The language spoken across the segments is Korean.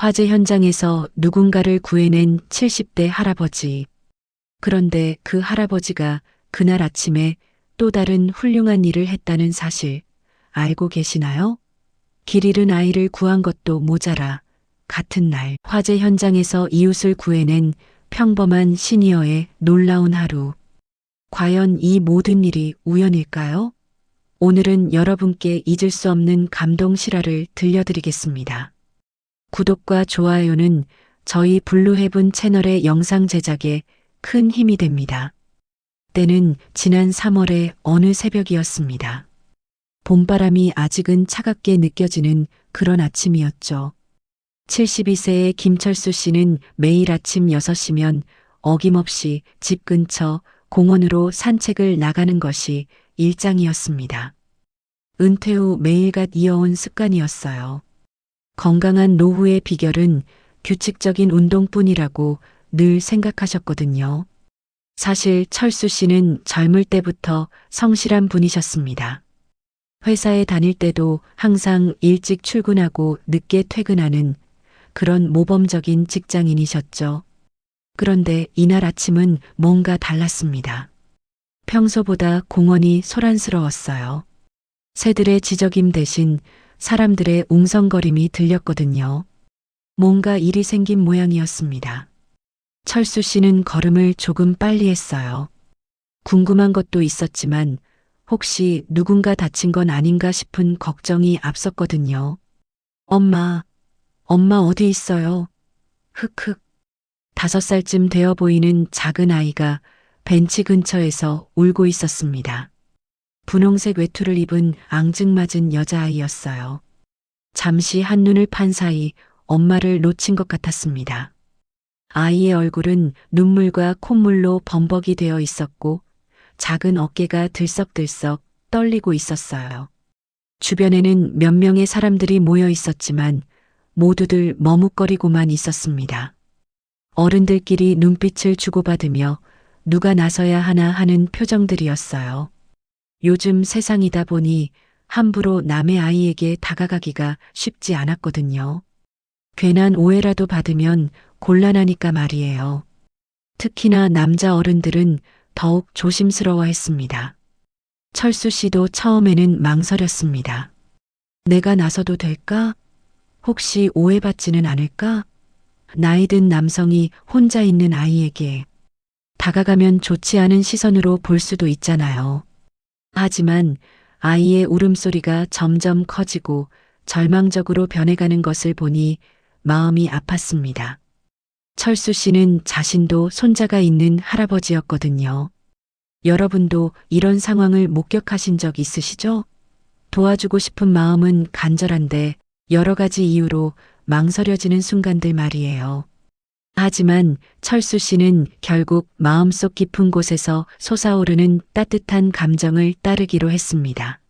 화재 현장에서 누군가를 구해낸 70대 할아버지. 그런데 그 할아버지가 그날 아침에 또 다른 훌륭한 일을 했다는 사실 알고 계시나요? 길 잃은 아이를 구한 것도 모자라 같은 날 화재 현장에서 이웃을 구해낸 평범한 시니어의 놀라운 하루. 과연 이 모든 일이 우연일까요? 오늘은 여러분께 잊을 수 없는 감동 실화를 들려드리겠습니다. 구독과 좋아요는 저희 블루헤븐 채널의 영상 제작에 큰 힘이 됩니다. 때는 지난 3월의 어느 새벽이었습니다. 봄바람이 아직은 차갑게 느껴지는 그런 아침이었죠. 72세의 김철수 씨는 매일 아침 6시면 어김없이 집 근처 공원으로 산책을 나가는 것이 일장이었습니다. 은퇴 후 매일같 이어온 습관이었어요. 건강한 노후의 비결은 규칙적인 운동뿐이라고 늘 생각하셨거든요. 사실 철수 씨는 젊을 때부터 성실한 분이셨습니다. 회사에 다닐 때도 항상 일찍 출근하고 늦게 퇴근하는 그런 모범적인 직장인이셨죠. 그런데 이날 아침은 뭔가 달랐습니다. 평소보다 공원이 소란스러웠어요. 새들의 지저김 대신 사람들의 웅성거림이 들렸거든요. 뭔가 일이 생긴 모양이었습니다. 철수 씨는 걸음을 조금 빨리 했어요. 궁금한 것도 있었지만 혹시 누군가 다친 건 아닌가 싶은 걱정이 앞섰거든요. 엄마, 엄마 어디 있어요? 흑흑. 다섯 살쯤 되어 보이는 작은 아이가 벤치 근처에서 울고 있었습니다. 분홍색 외투를 입은 앙증맞은 여자아이였어요. 잠시 한눈을 판 사이 엄마를 놓친 것 같았습니다. 아이의 얼굴은 눈물과 콧물로 범벅이 되어 있었고 작은 어깨가 들썩들썩 떨리고 있었어요. 주변에는 몇 명의 사람들이 모여 있었지만 모두들 머뭇거리고만 있었습니다. 어른들끼리 눈빛을 주고받으며 누가 나서야 하나 하는 표정들이었어요. 요즘 세상이다 보니 함부로 남의 아이에게 다가가기가 쉽지 않았거든요. 괜한 오해라도 받으면 곤란하니까 말이에요. 특히나 남자 어른들은 더욱 조심스러워 했습니다. 철수 씨도 처음에는 망설였습니다. 내가 나서도 될까? 혹시 오해받지는 않을까? 나이 든 남성이 혼자 있는 아이에게 다가가면 좋지 않은 시선으로 볼 수도 있잖아요. 하지만 아이의 울음소리가 점점 커지고 절망적으로 변해가는 것을 보니 마음이 아팠습니다. 철수 씨는 자신도 손자가 있는 할아버지였거든요. 여러분도 이런 상황을 목격하신 적 있으시죠? 도와주고 싶은 마음은 간절한데 여러 가지 이유로 망설여지는 순간들 말이에요. 하지만 철수 씨는 결국 마음속 깊은 곳에서 솟아오르는 따뜻한 감정을 따르기로 했습니다.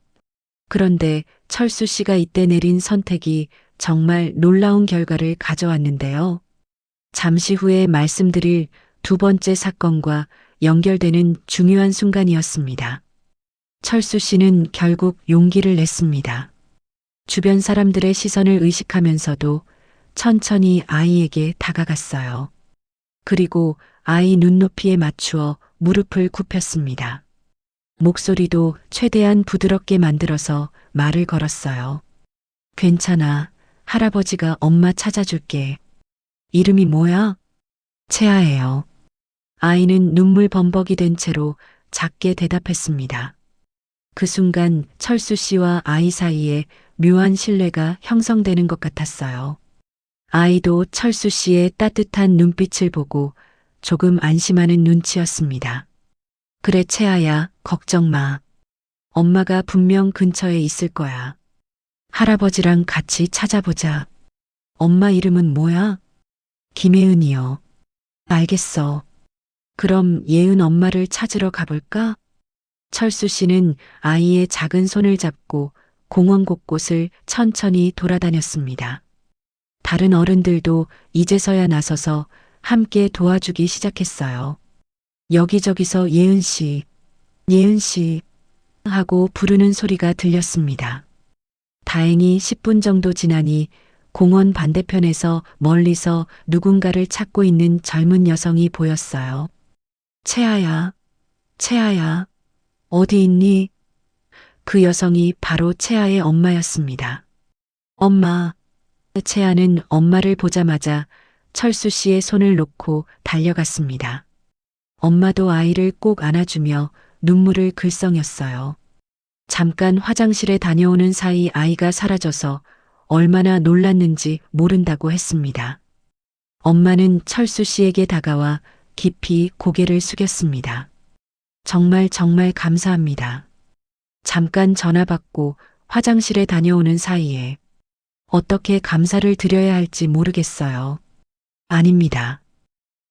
그런데 철수 씨가 이때 내린 선택이 정말 놀라운 결과를 가져왔는데요. 잠시 후에 말씀드릴 두 번째 사건과 연결되는 중요한 순간이었습니다. 철수 씨는 결국 용기를 냈습니다. 주변 사람들의 시선을 의식하면서도 천천히 아이에게 다가갔어요. 그리고 아이 눈높이에 맞추어 무릎을 굽혔습니다. 목소리도 최대한 부드럽게 만들어서 말을 걸었어요. 괜찮아. 할아버지가 엄마 찾아줄게. 이름이 뭐야? 채아예요. 아이는 눈물 범벅이 된 채로 작게 대답했습니다. 그 순간 철수 씨와 아이 사이에 묘한 신뢰가 형성되는 것 같았어요. 아이도 철수 씨의 따뜻한 눈빛을 보고 조금 안심하는 눈치였습니다. 그래, 채아야, 걱정 마. 엄마가 분명 근처에 있을 거야. 할아버지랑 같이 찾아보자. 엄마 이름은 뭐야? 김혜은이요. 알겠어. 그럼 예은 엄마를 찾으러 가볼까? 철수 씨는 아이의 작은 손을 잡고 공원 곳곳을 천천히 돌아다녔습니다. 다른 어른들도 이제서야 나서서 함께 도와주기 시작했어요. 여기저기서 예은 씨, 예은 씨 하고 부르는 소리가 들렸습니다. 다행히 10분 정도 지나니 공원 반대편에서 멀리서 누군가를 찾고 있는 젊은 여성이 보였어요. 채아야, 채아야, 어디 있니? 그 여성이 바로 채아의 엄마였습니다. 엄마. 채아는 엄마를 보자마자 철수 씨의 손을 놓고 달려갔습니다. 엄마도 아이를 꼭 안아주며 눈물을 글썽였어요. 잠깐 화장실에 다녀오는 사이 아이가 사라져서 얼마나 놀랐는지 모른다고 했습니다. 엄마는 철수 씨에게 다가와 깊이 고개를 숙였습니다. 정말 정말 감사합니다. 잠깐 전화 받고 화장실에 다녀오는 사이에 어떻게 감사를 드려야 할지 모르겠어요. 아닙니다.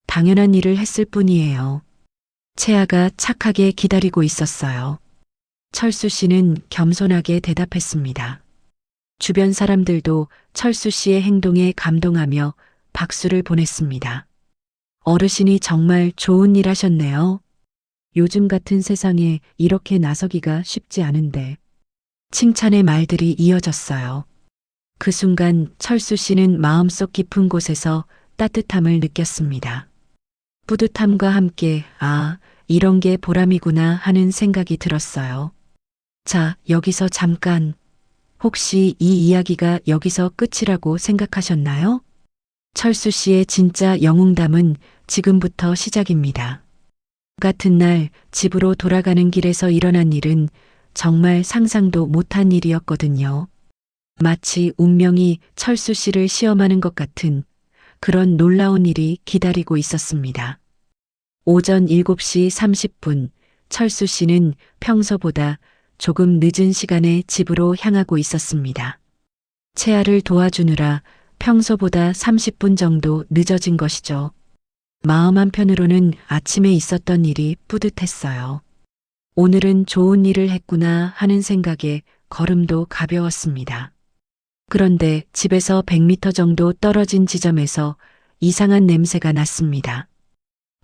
당연한 일을 했을 뿐이에요. 채아가 착하게 기다리고 있었어요. 철수 씨는 겸손하게 대답했습니다. 주변 사람들도 철수 씨의 행동에 감동하며 박수를 보냈습니다. 어르신이 정말 좋은 일 하셨네요. 요즘 같은 세상에 이렇게 나서기가 쉽지 않은데. 칭찬의 말들이 이어졌어요. 그 순간 철수 씨는 마음속 깊은 곳에서 따뜻함을 느꼈습니다. 뿌듯함과 함께, 아, 이런 게 보람이구나 하는 생각이 들었어요. 자, 여기서 잠깐. 혹시 이 이야기가 여기서 끝이라고 생각하셨나요? 철수 씨의 진짜 영웅담은 지금부터 시작입니다. 같은 날 집으로 돌아가는 길에서 일어난 일은 정말 상상도 못한 일이었거든요. 마치 운명이 철수 씨를 시험하는 것 같은 그런 놀라운 일이 기다리고 있었습니다. 오전 7시 30분 철수 씨는 평소보다 조금 늦은 시간에 집으로 향하고 있었습니다. 채아를 도와주느라 평소보다 30분 정도 늦어진 것이죠. 마음 한편으로는 아침에 있었던 일이 뿌듯했어요. 오늘은 좋은 일을 했구나 하는 생각에 걸음도 가벼웠습니다. 그런데 집에서 100m 정도 떨어진 지점에서 이상한 냄새가 났습니다.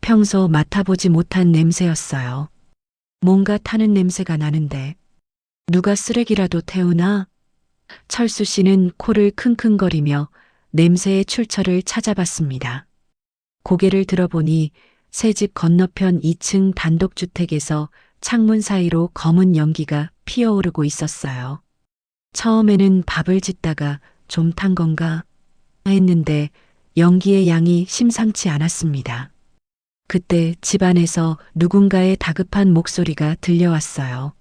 평소 맡아보지 못한 냄새였어요. 뭔가 타는 냄새가 나는데 누가 쓰레기라도 태우나? 철수 씨는 코를 킁킁거리며 냄새의 출처를 찾아봤습니다. 고개를 들어보니 새 집 건너편 2층 단독주택에서 창문 사이로 검은 연기가 피어오르고 있었어요. 처음에는 밥을 짓다가 좀 탄 건가 했는데 연기의 양이 심상치 않았습니다. 그때 집안에서 누군가의 다급한 목소리가 들려왔어요.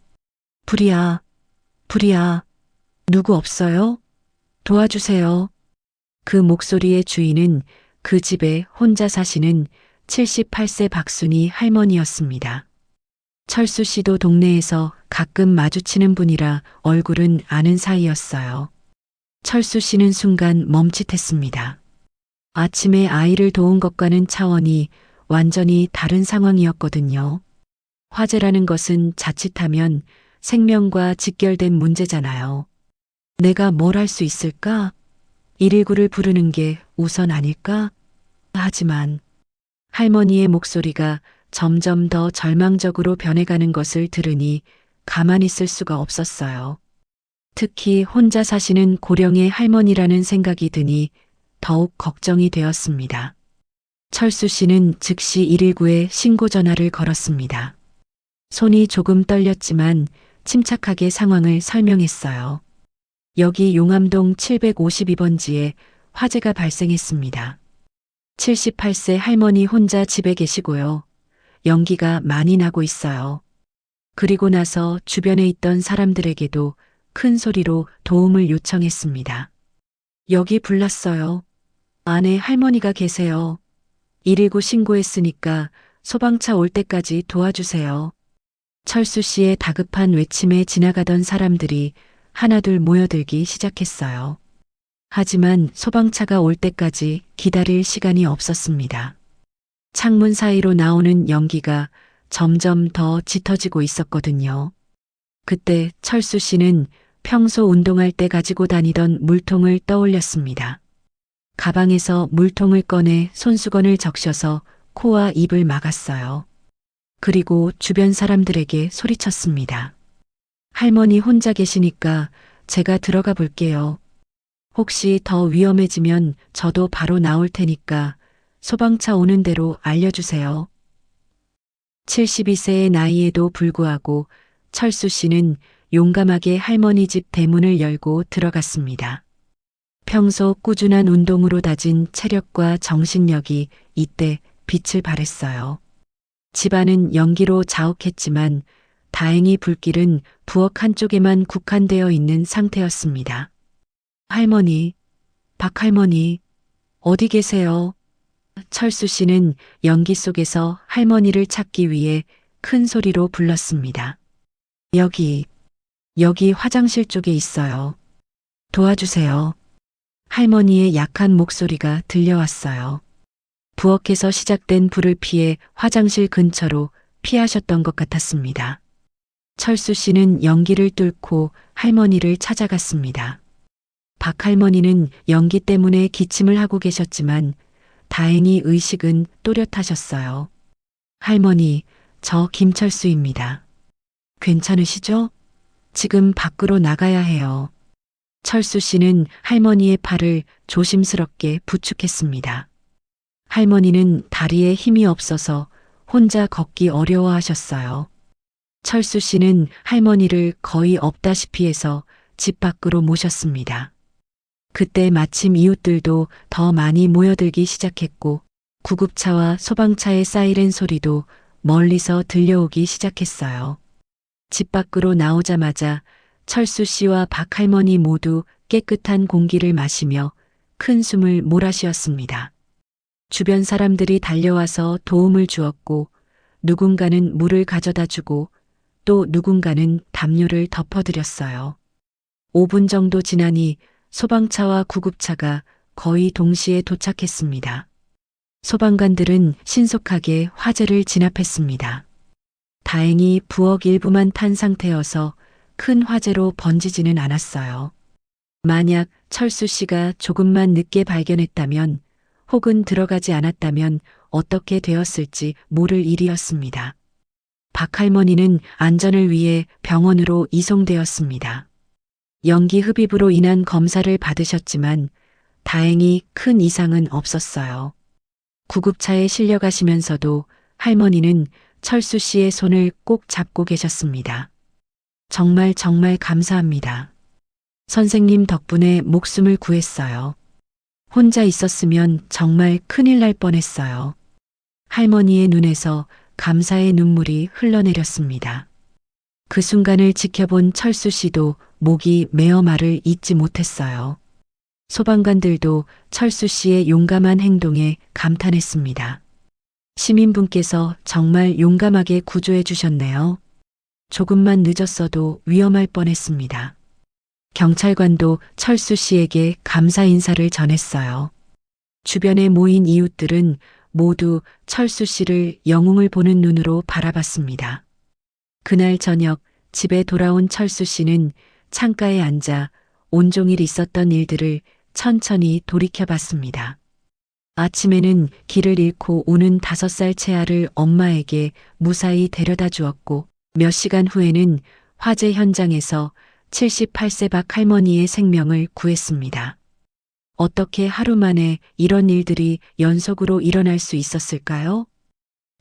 불이야, 불이야, 누구 없어요? 도와주세요. 그 목소리의 주인은 그 집에 혼자 사시는 78세 박순이 할머니였습니다. 철수 씨도 동네에서 가끔 마주치는 분이라 얼굴은 아는 사이였어요. 철수 씨는 순간 멈칫했습니다. 아침에 아이를 도운 것과는 차원이 완전히 다른 상황이었거든요. 화재라는 것은 자칫하면 생명과 직결된 문제잖아요. 내가 뭘 할 수 있을까? 119를 부르는 게 우선 아닐까? 하지만 할머니의 목소리가 점점 더 절망적으로 변해가는 것을 들으니 가만히 있을 수가 없었어요. 특히 혼자 사시는 고령의 할머니라는 생각이 드니 더욱 걱정이 되었습니다. 철수 씨는 즉시 119에 신고 전화를 걸었습니다. 손이 조금 떨렸지만 침착하게 상황을 설명했어요. 여기 용암동 752번지에 화재가 발생했습니다. 78세 할머니 혼자 집에 계시고요. 연기가 많이 나고 있어요. 그리고 나서 주변에 있던 사람들에게도 큰 소리로 도움을 요청했습니다. 여기 불났어요. 안에 할머니가 계세요. 119 신고했으니까 소방차 올 때까지 도와주세요. 철수 씨의 다급한 외침에 지나가던 사람들이 하나둘 모여들기 시작했어요. 하지만 소방차가 올 때까지 기다릴 시간이 없었습니다. 창문 사이로 나오는 연기가 점점 더 짙어지고 있었거든요. 그때 철수 씨는 평소 운동할 때 가지고 다니던 물통을 떠올렸습니다. 가방에서 물통을 꺼내 손수건을 적셔서 코와 입을 막았어요. 그리고 주변 사람들에게 소리쳤습니다. 할머니 혼자 계시니까 제가 들어가 볼게요. 혹시 더 위험해지면 저도 바로 나올 테니까 소방차 오는 대로 알려주세요. 72세의 나이에도 불구하고 철수 씨는 용감하게 할머니 집 대문을 열고 들어갔습니다. 평소 꾸준한 운동으로 다진 체력과 정신력이 이때 빛을 발했어요. 집안은 연기로 자욱했지만 다행히 불길은 부엌 한쪽에만 국한되어 있는 상태였습니다. 할머니, 박할머니, 어디 계세요? 철수 씨는 연기 속에서 할머니를 찾기 위해 큰 소리로 불렀습니다. 여기, 여기 화장실 쪽에 있어요. 도와주세요. 할머니의 약한 목소리가 들려왔어요. 부엌에서 시작된 불을 피해 화장실 근처로 피하셨던 것 같았습니다. 철수 씨는 연기를 뚫고 할머니를 찾아갔습니다. 박 할머니는 연기 때문에 기침을 하고 계셨지만 다행히 의식은 또렷하셨어요. 할머니, 저 김철수입니다. 괜찮으시죠? 지금 밖으로 나가야 해요. 철수 씨는 할머니의 팔을 조심스럽게 부축했습니다. 할머니는 다리에 힘이 없어서 혼자 걷기 어려워하셨어요. 철수 씨는 할머니를 거의 없다시피 해서 집 밖으로 모셨습니다. 그때 마침 이웃들도 더 많이 모여들기 시작했고 구급차와 소방차의 사이렌 소리도 멀리서 들려오기 시작했어요. 집 밖으로 나오자마자 철수 씨와 박 할머니 모두 깨끗한 공기를 마시며 큰 숨을 몰아쉬었습니다. 주변 사람들이 달려와서 도움을 주었고 누군가는 물을 가져다 주고 또 누군가는 담요를 덮어드렸어요. 5분 정도 지나니 소방차와 구급차가 거의 동시에 도착했습니다. 소방관들은 신속하게 화재를 진압했습니다. 다행히 부엌 일부만 탄 상태여서 큰 화재로 번지지는 않았어요. 만약 철수 씨가 조금만 늦게 발견했다면 혹은 들어가지 않았다면 어떻게 되었을지 모를 일이었습니다. 박 할머니는 안전을 위해 병원으로 이송되었습니다. 연기 흡입으로 인한 검사를 받으셨지만 다행히 큰 이상은 없었어요. 구급차에 실려가시면서도 할머니는 철수 씨의 손을 꼭 잡고 계셨습니다. 정말 정말 감사합니다. 선생님 덕분에 목숨을 구했어요. 혼자 있었으면 정말 큰일 날 뻔했어요. 할머니의 눈에서 감사의 눈물이 흘러내렸습니다. 그 순간을 지켜본 철수 씨도 목이 메어 말을 잇지 못했어요. 소방관들도 철수 씨의 용감한 행동에 감탄했습니다. 시민분께서 정말 용감하게 구조해 주셨네요. 조금만 늦었어도 위험할 뻔했습니다. 경찰관도 철수 씨에게 감사 인사를 전했어요. 주변에 모인 이웃들은 모두 철수 씨를 영웅을 보는 눈으로 바라봤습니다. 그날 저녁 집에 돌아온 철수 씨는 창가에 앉아 온종일 있었던 일들을 천천히 돌이켜 봤습니다. 아침에는 길을 잃고 오는 다섯 살 채아를 엄마에게 무사히 데려다 주었고 몇 시간 후에는 화재 현장에서 78세 박 할머니의 생명을 구했습니다. 어떻게 하루 만에 이런 일들이 연속으로 일어날 수 있었을까요?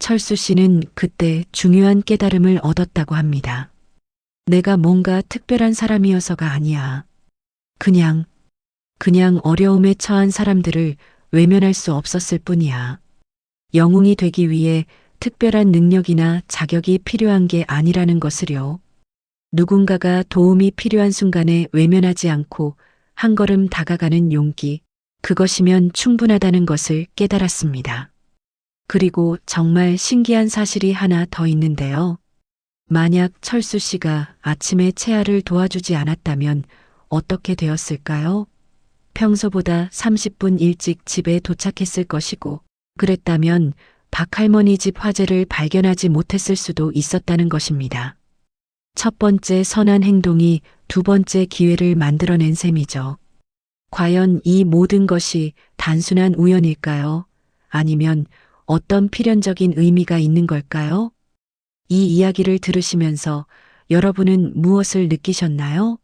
철수 씨는 그때 중요한 깨달음을 얻었다고 합니다. 내가 뭔가 특별한 사람이어서가 아니야. 그냥, 그냥 어려움에 처한 사람들을 외면할 수 없었을 뿐이야. 영웅이 되기 위해 특별한 능력이나 자격이 필요한 게 아니라는 것을요. 누군가가 도움이 필요한 순간에 외면하지 않고 한 걸음 다가가는 용기, 그것이면 충분하다는 것을 깨달았습니다. 그리고 정말 신기한 사실이 하나 더 있는데요. 만약 철수 씨가 아침에 채아를 도와주지 않았다면 어떻게 되었을까요? 평소보다 30분 일찍 집에 도착했을 것이고, 그랬다면 박 할머니 집 화재를 발견하지 못했을 수도 있었다는 것입니다. 첫 번째 선한 행동이 두 번째 기회를 만들어낸 셈이죠. 과연 이 모든 것이 단순한 우연일까요? 아니면 어떤 필연적인 의미가 있는 걸까요? 이 이야기를 들으시면서 여러분은 무엇을 느끼셨나요?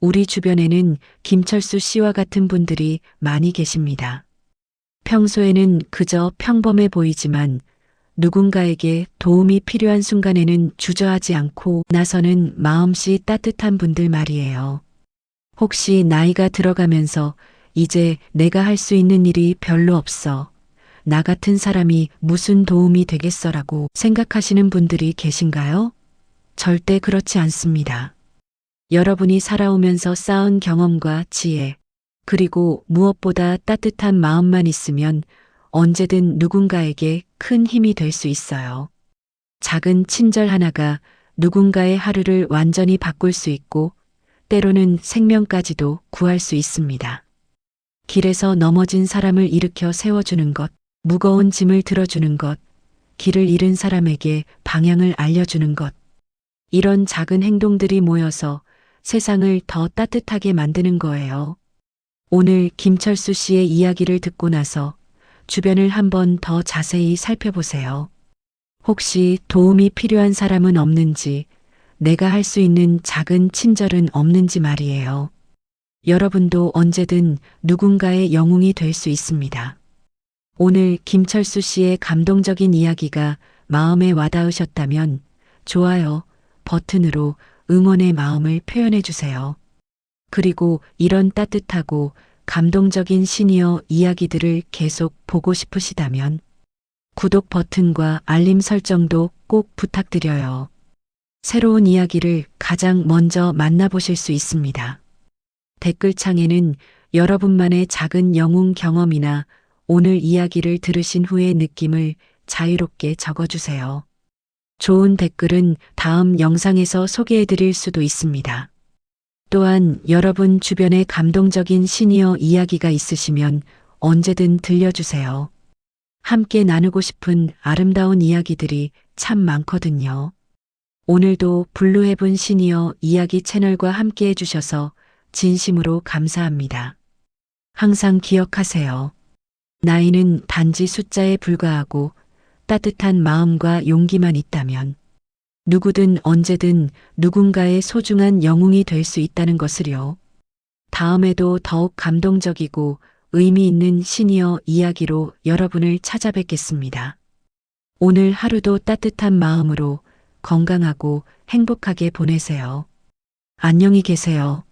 우리 주변에는 김철수 씨와 같은 분들이 많이 계십니다. 평소에는 그저 평범해 보이지만 누군가에게 도움이 필요한 순간에는 주저하지 않고 나서는 마음씨 따뜻한 분들 말이에요. 혹시 나이가 들어가면서 이제 내가 할 수 있는 일이 별로 없어. 나 같은 사람이 무슨 도움이 되겠어라고 생각하시는 분들이 계신가요? 절대 그렇지 않습니다. 여러분이 살아오면서 쌓은 경험과 지혜, 그리고 무엇보다 따뜻한 마음만 있으면 언제든 누군가에게 큰 힘이 될 수 있어요. 작은 친절 하나가 누군가의 하루를 완전히 바꿀 수 있고 때로는 생명까지도 구할 수 있습니다. 길에서 넘어진 사람을 일으켜 세워주는 것, 무거운 짐을 들어주는 것, 길을 잃은 사람에게 방향을 알려주는 것. 이런 작은 행동들이 모여서 세상을 더 따뜻하게 만드는 거예요. 오늘 김철수 씨의 이야기를 듣고 나서 주변을 한번 더 자세히 살펴보세요. 혹시 도움이 필요한 사람은 없는지, 내가 할 수 있는 작은 친절은 없는지 말이에요. 여러분도 언제든 누군가의 영웅이 될 수 있습니다. 오늘 김철수 씨의 감동적인 이야기가 마음에 와닿으셨다면 좋아요 버튼으로 응원의 마음을 표현해 주세요. 그리고 이런 따뜻하고 감동적인 시니어 이야기들을 계속 보고 싶으시다면 구독 버튼과 알림 설정도 꼭 부탁드려요. 새로운 이야기를 가장 먼저 만나보실 수 있습니다. 댓글창에는 여러분만의 작은 영웅 경험이나 오늘 이야기를 들으신 후의 느낌을 자유롭게 적어주세요. 좋은 댓글은 다음 영상에서 소개해드릴 수도 있습니다. 또한 여러분 주변에 감동적인 시니어 이야기가 있으시면 언제든 들려주세요. 함께 나누고 싶은 아름다운 이야기들이 참 많거든요. 오늘도 블루헤븐 시니어 이야기 채널과 함께 해주셔서 진심으로 감사합니다. 항상 기억하세요. 나이는 단지 숫자에 불과하고 따뜻한 마음과 용기만 있다면 누구든 언제든 누군가의 소중한 영웅이 될 수 있다는 것을요. 다음에도 더욱 감동적이고 의미 있는 시니어 이야기로 여러분을 찾아뵙겠습니다. 오늘 하루도 따뜻한 마음으로 건강하고 행복하게 보내세요. 안녕히 계세요.